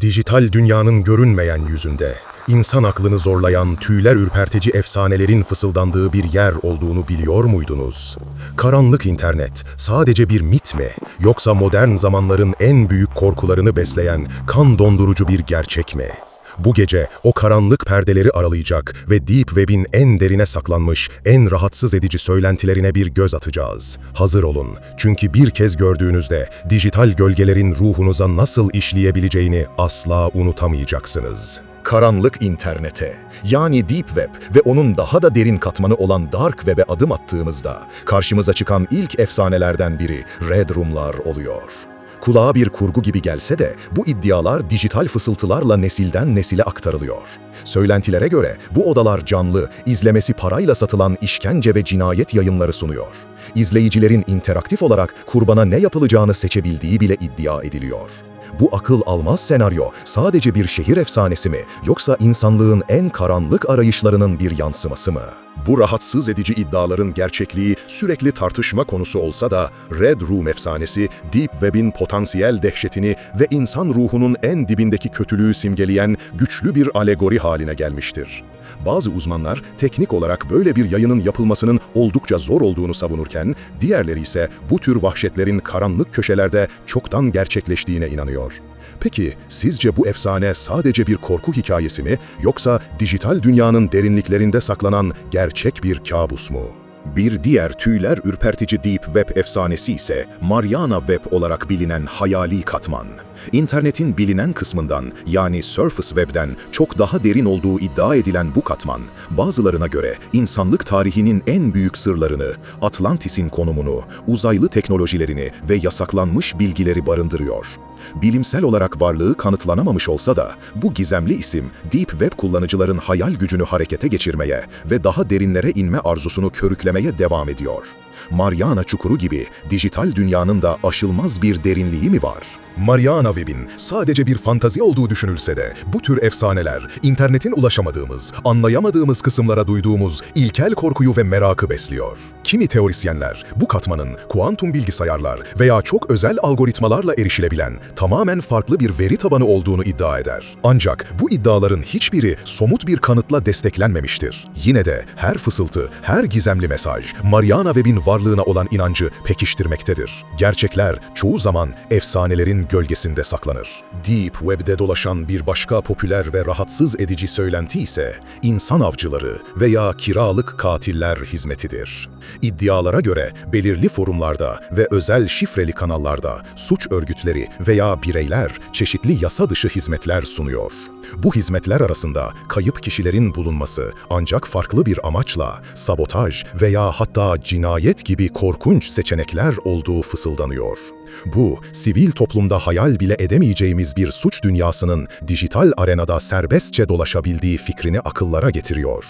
Dijital dünyanın görünmeyen yüzünde, insan aklını zorlayan tüyler ürpertici efsanelerin fısıldandığı bir yer olduğunu biliyor muydunuz? Karanlık internet sadece bir mit mi, yoksa modern zamanların en büyük korkularını besleyen kan dondurucu bir gerçek mi? Bu gece o karanlık perdeleri aralayacak ve Deep Web'in en derine saklanmış, en rahatsız edici söylentilerine bir göz atacağız. Hazır olun, çünkü bir kez gördüğünüzde dijital gölgelerin ruhunuza nasıl işleyebileceğini asla unutamayacaksınız. Karanlık internete, yani Deep Web ve onun daha da derin katmanı olan Dark Web'e adım attığımızda karşımıza çıkan ilk efsanelerden biri Red Room'lar oluyor. Kulağa bir kurgu gibi gelse de bu iddialar dijital fısıltılarla nesilden nesile aktarılıyor. Söylentilere göre bu odalar canlı, izlemesi parayla satılan işkence ve cinayet yayınları sunuyor. İzleyicilerin interaktif olarak kurbana ne yapılacağını seçebildiği bile iddia ediliyor. Bu akıl almaz senaryo sadece bir şehir efsanesi mi yoksa insanlığın en karanlık arayışlarının bir yansıması mı? Bu rahatsız edici iddiaların gerçekliği sürekli tartışma konusu olsa da Red Room efsanesi Deep Web'in potansiyel dehşetini ve insan ruhunun en dibindeki kötülüğü simgeleyen güçlü bir alegori haline gelmiştir. Bazı uzmanlar teknik olarak böyle bir yayının yapılmasının oldukça zor olduğunu savunurken, diğerleri ise bu tür vahşetlerin karanlık köşelerde çoktan gerçekleştiğine inanıyor. Peki sizce bu efsane sadece bir korku hikayesi mi yoksa dijital dünyanın derinliklerinde saklanan gerçek bir kabus mu? Bir diğer tüyler ürpertici Deep Web efsanesi ise Mariana Web olarak bilinen hayali katman. İnternetin bilinen kısmından yani Surface Web'den çok daha derin olduğu iddia edilen bu katman, bazılarına göre insanlık tarihinin en büyük sırlarını, Atlantis'in konumunu, uzaylı teknolojilerini ve yasaklanmış bilgileri barındırıyor. Bilimsel olarak varlığı kanıtlanamamış olsa da bu gizemli isim Deep Web kullanıcıların hayal gücünü harekete geçirmeye ve daha derinlere inme arzusunu körüklemeye devam ediyor. Mariana Çukuru gibi dijital dünyanın da aşılmaz bir derinliği mi var? Mariana Web'in sadece bir fantazi olduğu düşünülse de bu tür efsaneler internetin ulaşamadığımız, anlayamadığımız kısımlara duyduğumuz ilkel korkuyu ve merakı besliyor. Kimi teorisyenler bu katmanın kuantum bilgisayarlar veya çok özel algoritmalarla erişilebilen tamamen farklı bir veri tabanı olduğunu iddia eder. Ancak bu iddiaların hiçbiri somut bir kanıtla desteklenmemiştir. Yine de her fısıltı, her gizemli mesaj Mariana Web'in varlığına olan inancı pekiştirmektedir. Gerçekler çoğu zaman efsanelerin gölgesinde saklanır. Deep Web'de dolaşan bir başka popüler ve rahatsız edici söylenti ise insan avcıları veya kiralık katiller hizmetidir. İddialara göre belirli forumlarda ve özel şifreli kanallarda suç örgütleri veya bireyler çeşitli yasa dışı hizmetler sunuyor. Bu hizmetler arasında kayıp kişilerin bulunması ancak farklı bir amaçla sabotaj veya hatta cinayet gibi korkunç seçenekler olduğu fısıldanıyor. Bu, sivil toplumda hayal bile edemeyeceğimiz bir suç dünyasının dijital arenada serbestçe dolaşabildiği fikrini akıllara getiriyor.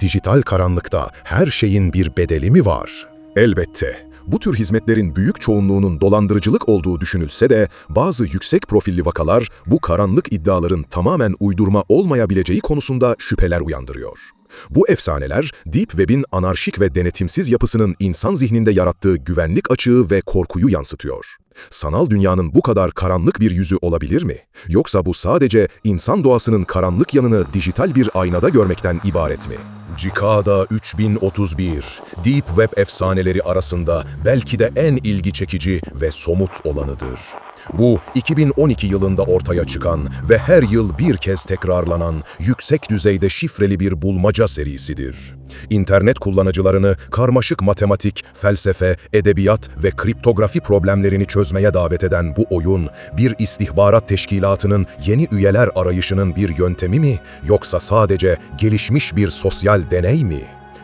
Dijital karanlıkta her şeyin bir bedeli mi var? Elbette. Bu tür hizmetlerin büyük çoğunluğunun dolandırıcılık olduğu düşünülse de bazı yüksek profilli vakalar bu karanlık iddiaların tamamen uydurma olmayabileceği konusunda şüpheler uyandırıyor. Bu efsaneler, Deep Web'in anarşik ve denetimsiz yapısının insan zihninde yarattığı güvenlik açığı ve korkuyu yansıtıyor. Sanal dünyanın bu kadar karanlık bir yüzü olabilir mi? Yoksa bu sadece insan doğasının karanlık yanını dijital bir aynada görmekten ibaret mi? Cicada 3031, Deep Web efsaneleri arasında belki de en ilgi çekici ve somut olanıdır. Bu 2012 yılında ortaya çıkan ve her yıl bir kez tekrarlanan yüksek düzeyde şifreli bir bulmaca serisidir. İnternet kullanıcılarını karmaşık matematik, felsefe, edebiyat ve kriptografi problemlerini çözmeye davet eden bu oyun, bir istihbarat teşkilatının yeni üyeler arayışının bir yöntemi mi yoksa sadece gelişmiş bir sosyal deney mi?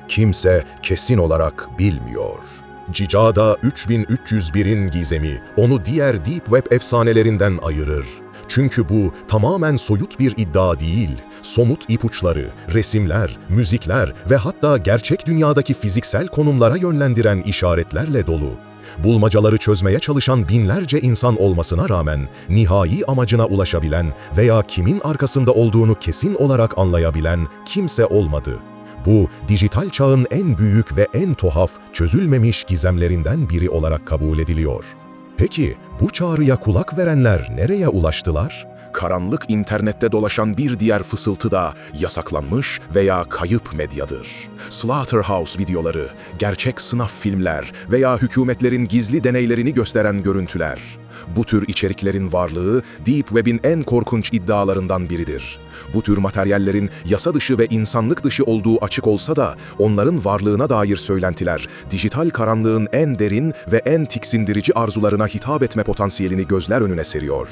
Kimse kesin olarak bilmiyor. Cicada 3301'in gizemi onu diğer Deep Web efsanelerinden ayırır. Çünkü bu tamamen soyut bir iddia değil, somut ipuçları, resimler, müzikler ve hatta gerçek dünyadaki fiziksel konumlara yönlendiren işaretlerle dolu. Bulmacaları çözmeye çalışan binlerce insan olmasına rağmen nihai amacına ulaşabilen veya kimin arkasında olduğunu kesin olarak anlayabilen kimse olmadı. Bu, dijital çağın en büyük ve en tuhaf, çözülmemiş gizemlerinden biri olarak kabul ediliyor. Peki, bu çağrıya kulak verenler nereye ulaştılar? Karanlık internette dolaşan bir diğer fısıltı da yasaklanmış veya kayıp medyadır. Slaughterhouse videoları, gerçek sınav filmler veya hükümetlerin gizli deneylerini gösteren görüntüler. Bu tür içeriklerin varlığı Deep Web'in en korkunç iddialarından biridir. Bu tür materyallerin yasa dışı ve insanlık dışı olduğu açık olsa da onların varlığına dair söylentiler dijital karanlığın en derin ve en tiksindirici arzularına hitap etme potansiyelini gözler önüne seriyor.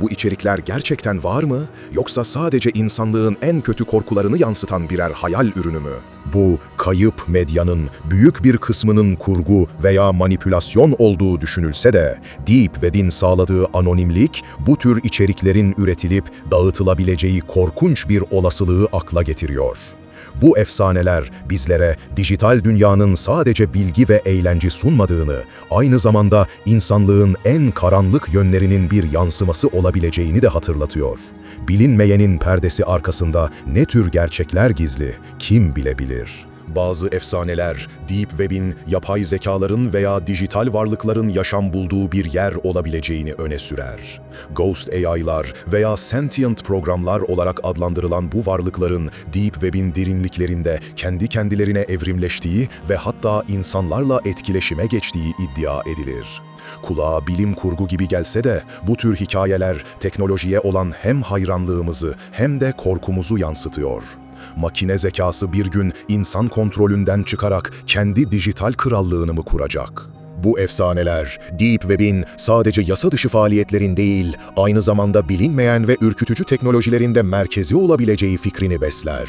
Bu içerikler gerçekten var mı yoksa sadece insanlığın en kötü korkularını yansıtan birer hayal ürünü mü? Bu kayıp medyanın büyük bir kısmının kurgu veya manipülasyon olduğu düşünülse de Deep Web'in sağladığı anonimlik bu tür içeriklerin üretilip dağıtılabileceği korkunç bir olasılığı akla getiriyor. Bu efsaneler bizlere dijital dünyanın sadece bilgi ve eğlence sunmadığını, aynı zamanda insanlığın en karanlık yönlerinin bir yansıması olabileceğini de hatırlatıyor. Bilinmeyenin perdesi arkasında ne tür gerçekler gizli, kim bilebilir? Bazı efsaneler, Deep Web'in yapay zekaların veya dijital varlıkların yaşam bulduğu bir yer olabileceğini öne sürer. Ghost AI'lar veya sentient programlar olarak adlandırılan bu varlıkların Deep Web'in derinliklerinde kendi kendilerine evrimleştiği ve hatta insanlarla etkileşime geçtiği iddia edilir. Kulağa bilim kurgu gibi gelse de bu tür hikayeler teknolojiye olan hem hayranlığımızı hem de korkumuzu yansıtıyor. Makine zekası bir gün insan kontrolünden çıkarak kendi dijital krallığını mı kuracak? Bu efsaneler, Deep Web'in sadece yasa dışı faaliyetlerin değil, aynı zamanda bilinmeyen ve ürkütücü teknolojilerin de merkezi olabileceği fikrini besler.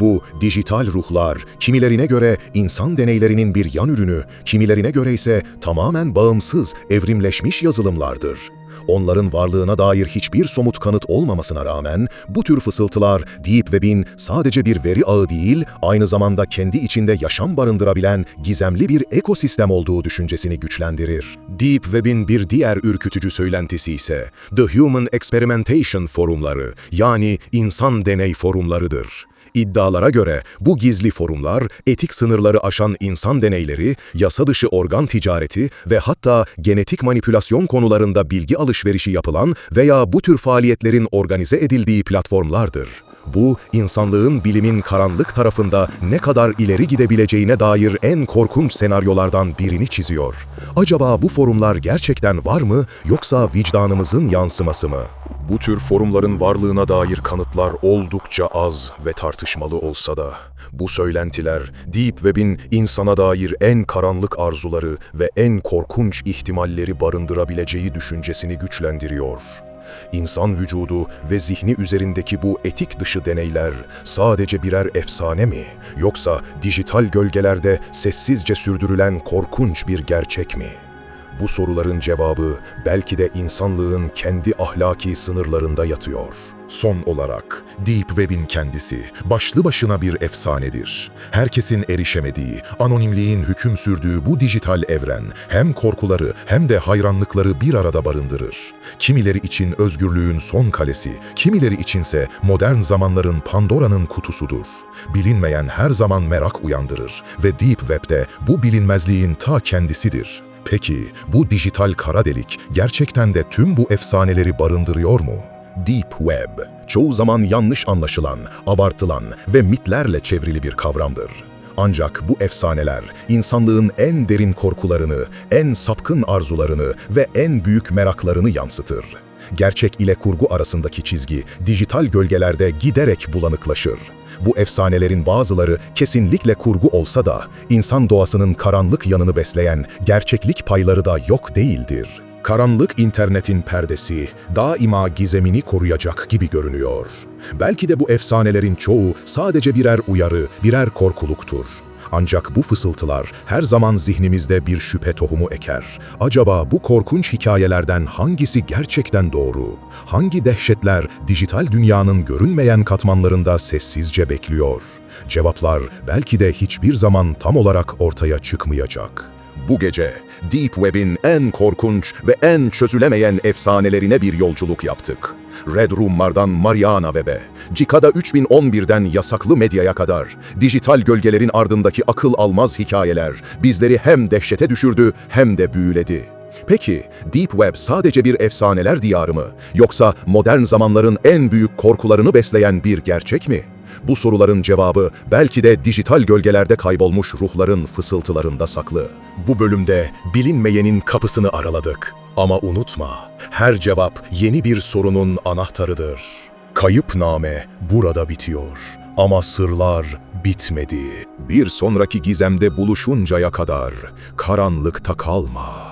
Bu dijital ruhlar, kimilerine göre insan deneylerinin bir yan ürünü, kimilerine göre ise tamamen bağımsız, evrimleşmiş yazılımlardır. Onların varlığına dair hiçbir somut kanıt olmamasına rağmen bu tür fısıltılar Deep Web'in sadece bir veri ağı değil, aynı zamanda kendi içinde yaşam barındırabilen gizemli bir ekosistem olduğu düşüncesini güçlendirir. Deep Web'in bir diğer ürkütücü söylentisi ise The Human Experimentation forumları yani insan deney forumlarıdır. İddialara göre bu gizli forumlar etik sınırları aşan insan deneyleri, yasa dışı organ ticareti ve hatta genetik manipülasyon konularında bilgi alışverişi yapılan veya bu tür faaliyetlerin organize edildiği platformlardır. Bu, insanlığın bilimin karanlık tarafında ne kadar ileri gidebileceğine dair en korkunç senaryolardan birini çiziyor. Acaba bu forumlar gerçekten var mı yoksa vicdanımızın yansıması mı? Bu tür forumların varlığına dair kanıtlar oldukça az ve tartışmalı olsa da, bu söylentiler Deep Web'in insana dair en karanlık arzuları ve en korkunç ihtimalleri barındırabileceği düşüncesini güçlendiriyor. İnsan vücudu ve zihni üzerindeki bu etik dışı deneyler sadece birer efsane mi? Yoksa dijital gölgelerde sessizce sürdürülen korkunç bir gerçek mi? Bu soruların cevabı belki de insanlığın kendi ahlaki sınırlarında yatıyor. Son olarak Deep Web'in kendisi başlı başına bir efsanedir. Herkesin erişemediği, anonimliğin hüküm sürdüğü bu dijital evren hem korkuları hem de hayranlıkları bir arada barındırır. Kimileri için özgürlüğün son kalesi, kimileri içinse modern zamanların Pandora'nın kutusudur. Bilinmeyen her zaman merak uyandırır ve Deep Web'de bu bilinmezliğin ta kendisidir. Peki bu dijital kara delik gerçekten de tüm bu efsaneleri barındırıyor mu? Deep Web, çoğu zaman yanlış anlaşılan, abartılan ve mitlerle çevrili bir kavramdır. Ancak bu efsaneler insanlığın en derin korkularını, en sapkın arzularını ve en büyük meraklarını yansıtır. Gerçek ile kurgu arasındaki çizgi dijital gölgelerde giderek bulanıklaşır. Bu efsanelerin bazıları kesinlikle kurgu olsa da insan doğasının karanlık yanını besleyen gerçeklik payları da yok değildir. Karanlık internetin perdesi daima gizemini koruyacak gibi görünüyor. Belki de bu efsanelerin çoğu sadece birer uyarı, birer korkuluktur. Ancak bu fısıltılar her zaman zihnimizde bir şüphe tohumu eker. Acaba bu korkunç hikayelerden hangisi gerçekten doğru? Hangi dehşetler dijital dünyanın görünmeyen katmanlarında sessizce bekliyor? Cevaplar belki de hiçbir zaman tam olarak ortaya çıkmayacak. Bu gece Deep Web'in en korkunç ve en çözülemeyen efsanelerine bir yolculuk yaptık. Red Room'lardan Mariana Web'e, Cicada 3011'den yasaklı medyaya kadar, dijital gölgelerin ardındaki akıl almaz hikayeler bizleri hem dehşete düşürdü hem de büyüledi. Peki, Deep Web sadece bir efsaneler diyarı mı? Yoksa modern zamanların en büyük korkularını besleyen bir gerçek mi? Bu soruların cevabı belki de dijital gölgelerde kaybolmuş ruhların fısıltılarında saklı. Bu bölümde bilinmeyenin kapısını araladık. Ama unutma, her cevap yeni bir sorunun anahtarıdır. Kayıpname burada bitiyor. Ama sırlar bitmedi. Bir sonraki gizemde buluşuncaya kadar karanlıkta kalma.